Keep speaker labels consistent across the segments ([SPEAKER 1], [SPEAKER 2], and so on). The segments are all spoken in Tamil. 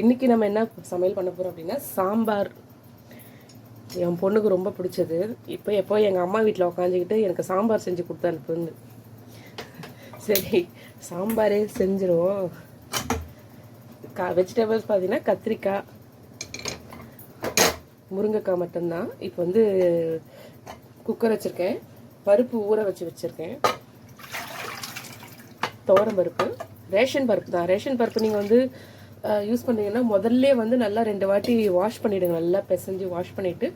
[SPEAKER 1] இன்றைக்கி நம்ம என்ன சமையல் பண்ண போகிறோம் அப்படின்னா சாம்பார். என் பொண்ணுக்கு ரொம்ப பிடிச்சது. இப்போ எப்போ எங்கள் அம்மா வீட்டில் உக்காந்துக்கிட்டு எனக்கு சாம்பார் செஞ்சு கொடுத்து அனுப்புந்து சரி சாம்பாரே செஞ்சிருவோம். கா வெஜிடபிள்ஸ் பார்த்தீங்கன்னா கத்திரிக்காய் முருங்கைக்காய் மட்டும்தான். இப்போ வந்து குக்கர் வச்சுருக்கேன். பருப்பு ஊற வச்சு வச்சுருக்கேன். துவரம் பருப்பு ரேஷன் பருப்பு தான். ரேஷன் பருப்பு நீங்கள் வந்து யூஸ் பண்ணீங்கன்னா முதல்ல வந்து நல்லா ரெண்டு வாட்டி வாஷ் பண்ணிவிடுங்க நல்லா பிசைஞ்சு வாஷ் பண்ணிவிட்டு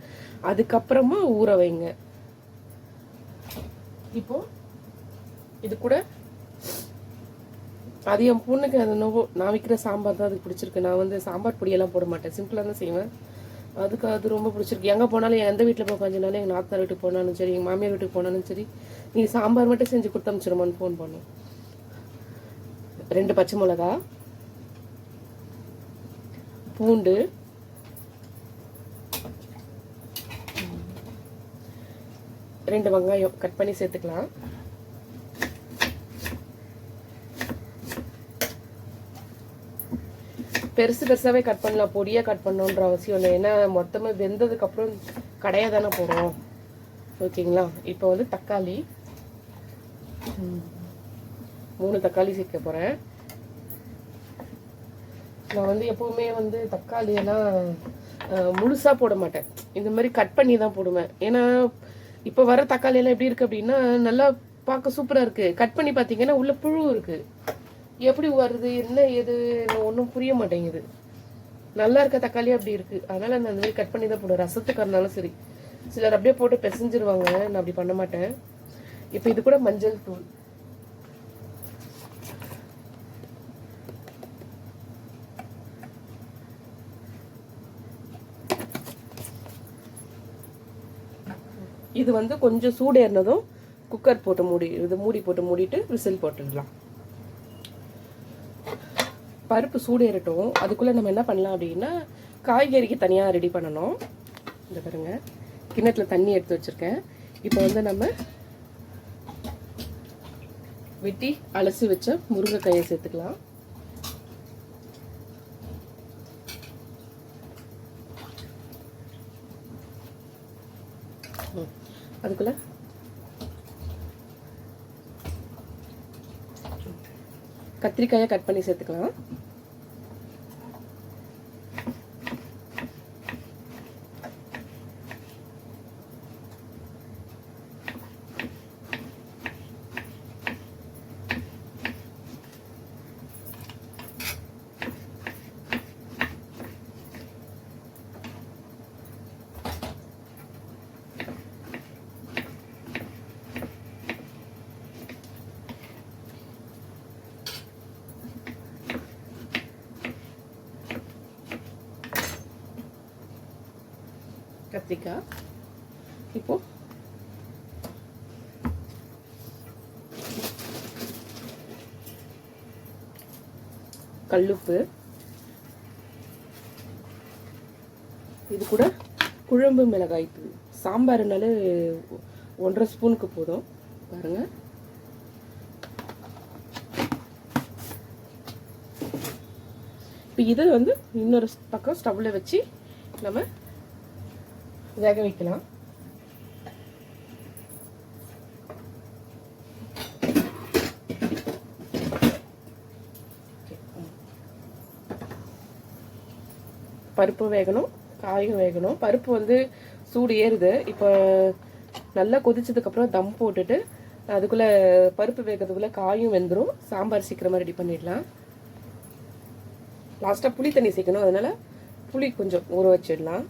[SPEAKER 1] அதுக்கப்புறமா ஊற வைங்க. இப்போ இது கூட அது என் பொண்ணுக்கு அது நோவோ நான் வைக்கிற சாம்பார் தான் அதுக்கு பிடிச்சிருக்கு. நான் வந்து சாம்பார் பொடியெல்லாம் போட மாட்டேன். சிம்பிளாக தான் செய்வேன். அதுக்கு அது ரொம்ப பிடிச்சிருக்கு. எங்கே போனாலும் எந்த வீட்டில் போய் உட்காந்துனாலும் எங்கள் நாத்தனார் வீட்டுக்கு போனாலும் சரி எங்கள் மாமியார் வீட்டுக்கு போனாலும் சரி நீ சாம்பார் மட்டும் செஞ்சு கொடுத்து அனுப்பிச்சிருமான்னு ஃபோன் பண்ணோம் ரெண்டு பச்சை மிளகா பூண்டு. ரெண்டு வெங்காயம் கட் பண்ணி சேர்த்துக்கலாம். பெருசு பெருசாகவே கட் பண்ணலாம். பொடியாக கட் பண்ணணுன்ற அவசியம் இல்லை. ஏன்னா மொத்தமாக வெந்ததுக்கப்புறம் கடையாக தானே போகிறோம் ஓகேங்களா? இப்போ வந்து தக்காளி. மூணு தக்காளி சேர்க்க போகிறேன் நான் வந்து எப்பவுமே வந்து தக்காளி எல்லாம் போட மாட்டேன். இந்த மாதிரி கட் பண்ணி தான் போடுவேன். ஏன்னா இப்போ வர தக்காளி எல்லாம் எப்படி இருக்குது அப்படின்னா நல்லா பார்க்க சூப்பராக இருக்குது கட் பண்ணி பார்த்தீங்கன்னா உள்ள புழு இருக்குது எப்படி வருது என்ன எது ஒன்றும் புரிய மாட்டேங்குது. நல்லா இருக்க தக்காளி அப்படி இருக்குது அதனால் நான் அந்த மாதிரி கட் பண்ணி தான் போடுவேன். ரசத்துக்கு இருந்தாலும் சரி. சிலர் அப்படியே போட்டு பிசைஞ்சிருவாங்க. நான் அப்படி பண்ண மாட்டேன். இப்போ இது கூட மஞ்சள் தூள். இது வந்து கொஞ்சம் சூடேறினதும் குக்கர் போட்டு மூடி இது மூடி போட்டு மூடிட்டு விசில் போட்டுடலாம். பருப்பு சூடேறட்டும். அதுக்குள்ளே நம்ம என்ன பண்ணலாம் அப்படின்னா காய்கறிக்கு தனியாக ரெடி பண்ணணும். இந்த பாருங்க கிண்ணத்துல தண்ணி எடுத்து வச்சுருக்கேன். இப்போ வந்து நம்ம வெட்டி அலசி வச்ச முருங்கைக்காயை சேர்த்துக்கலாம். அதுக்குள்ளே? கத்திரிக்காயை கட் பண்ணி சேர்த்துக்கலாம். கத்திரிக்காய் இப்போ கல்லுப்பு. இது கூட குழம்பு மிளகாய் தூள். சாம்பார்னாலே ஒன்றரை ஸ்பூனுக்கு போதும். பாருங்க. இப்போ இதை வந்து இன்னொரு பக்கம் ஸ்டவ்வில் வச்சு நம்ம வேக வைக்கலாம். பருப்பு வேகணும் காயும் வேகணும். பருப்பு வந்து சூடு ஏறுது. இப்போ நல்லா கொதிச்சதுக்கப்புறம் தம் போட்டுட்டு அதுக்குள்ளே பருப்பு வேகிறதுக்குள்ளே காயும் வெந்துடும் சாம்பார் சீக்கிரமாக ரெடி பண்ணிடலாம். லாஸ்ட்டாக புளி தண்ணி சேர்க்கணும். அதனால் புளி கொஞ்சம் ஊற வச்சிடலாம்.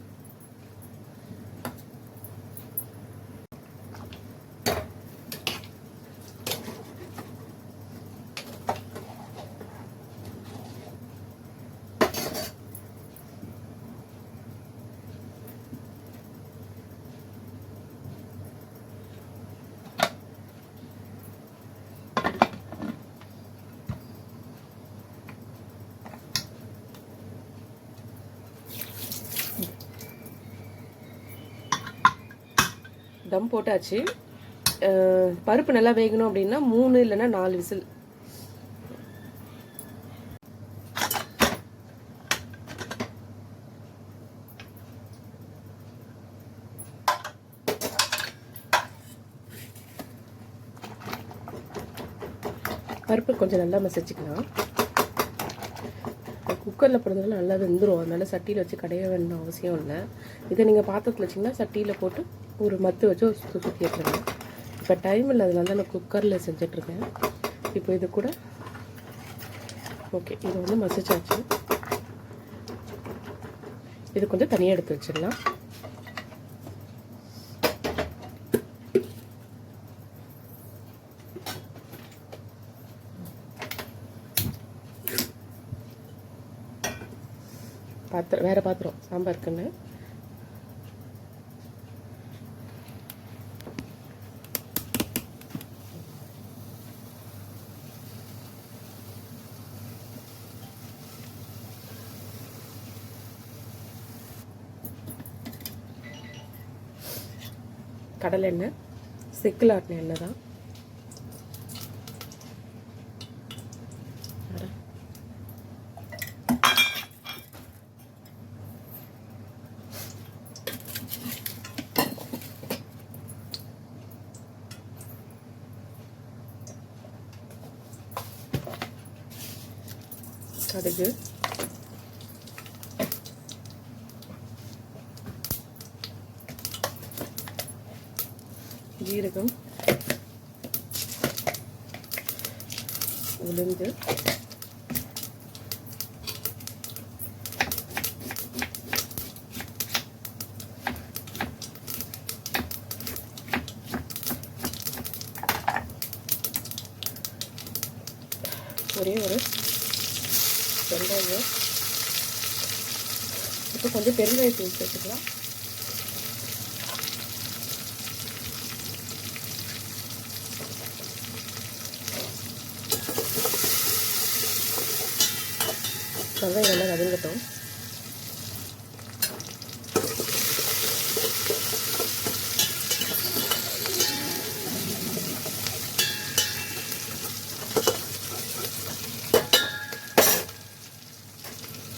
[SPEAKER 1] தம் போட்டாச்சு. பருப்பு நல்லா வேகணும் அப்படின்னா மூணு இல்லைன்னா நாலு விசில். பருப்பு கொஞ்சம் நல்லா மசிச்சுக்கலாம். குக்கரில் போடுறதுனால நல்லா வெந்துடும் அதனால் சட்டியில் வச்சு கடைய வேணும் அவசியம் இல்லை. இதை நீங்கள் பாத்திரத்தில் வச்சிங்கன்னா சட்டியில் போட்டு ஒரு மத்து வச்சு ஒரு சுற்றி சுற்றிட்டுருக்கேன் இப்போ டைம் இல்லை அதனால நான் குக்கரில் செஞ்சிட்ருக்கேன். இப்போ இது கூட ஓகே இது வந்து மசிச்சாச்சு. இது கொஞ்சம் தனியாக எடுத்து வச்சிடலாம். பாத்திரம் வேறு பாத்திரம் சாம்பாருக்குன்னு கடலெண்ணெய் செக்கில் ஆட்டின எண்ணெய் தான். கடுகு. ஜீரகம் உளுந்து ஒரே ஒரு வெங்காயம் இப்போ கொஞ்சம் பெருங்காயத்தூள் சேர்த்துக்கலாம் வெங்காயம் நல்லா வதங்கட்டும்.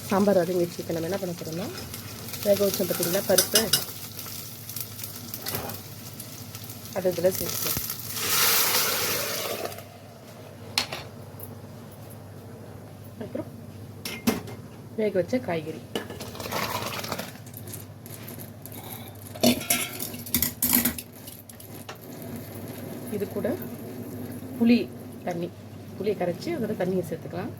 [SPEAKER 1] சாம்பார் வதங்கிடுச்சு. இப்போ நம்ம என்ன பண்ண போகிறோம்னா வேக வச்சோம் பார்த்திங்கன்னா பருப்பு. அது இதில் சேர்த்துக்கலாம். அப்புறம் வேக வச்ச காய்கறி. இது கூட புளி தண்ணி. புளியை கரைச்சி அதோட தண்ணியை சேர்த்துக்கலாம்.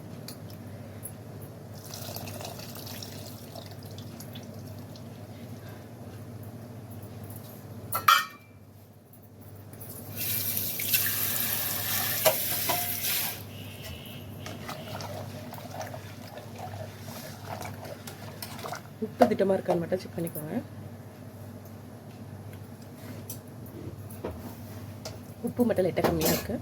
[SPEAKER 1] உப்பு திட்டமாக இருக்கான்னு மட்டும் செக் பண்ணிக்கோங்க. உப்பு மட்டும் லைட்டாக கம்மியாக இருக்கு.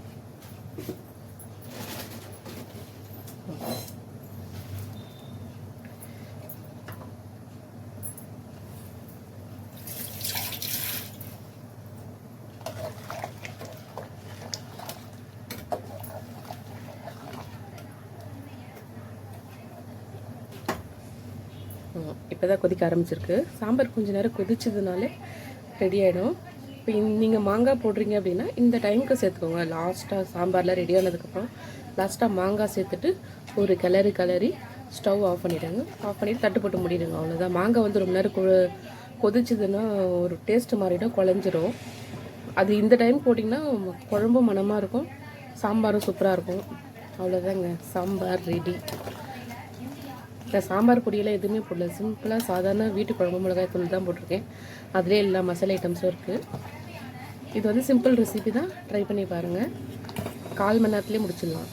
[SPEAKER 1] இப்போ தான் கொதிக்க ஆரம்பிச்சிருக்கு. சாம்பார் கொஞ்ச நேரம் கொதிச்சதுனாலே ரெடி ஆகிடும் இப்போ நீங்கள் மாங்காய் போடுறீங்க அப்படின்னா இந்த டைமுக்கு சேர்த்துக்கோங்க. லாஸ்ட்டாக சாம்பார்லாம் ரெடி ஆனதுக்கப்புறம் லாஸ்ட்டாக மாங்காய் சேர்த்துட்டு ஒரு கிளறி கிளறி ஸ்டவ் ஆஃப் பண்ணிவிடுங்க ஆஃப் பண்ணிவிட்டு தட்டு போட்டு முடிவிடுங்க அவ்வளோதான் மாங்காய் வந்து ரொம்ப நேரம் கொ கொதிச்சதுன்னா ஒரு டேஸ்ட்டு மாறிடும் குழஞ்சிரும். அது இந்த டைம் போட்டிங்கன்னா குழம்பும் மணமாக இருக்கும். சாம்பாரும் சூப்பராக இருக்கும். அவ்வளோதாங்க சாம்பார் ரெடி நான் சாம்பார் பொடியெல்லாம் எதுவுமே போடல. சிம்பிளாக சாதாரண வீட்டு குழம்பு மிளகாய் தூள் தான் போட்டிருக்கேன். அதிலே எல்லா மசாலா ஐட்டம்ஸும் இருக்குது இது வந்து சிம்பிள் ரெசிபி தான். ட்ரை பண்ணி பாருங்கள் கால் மணி நேரத்துலேயே முடிச்சிடலாம்.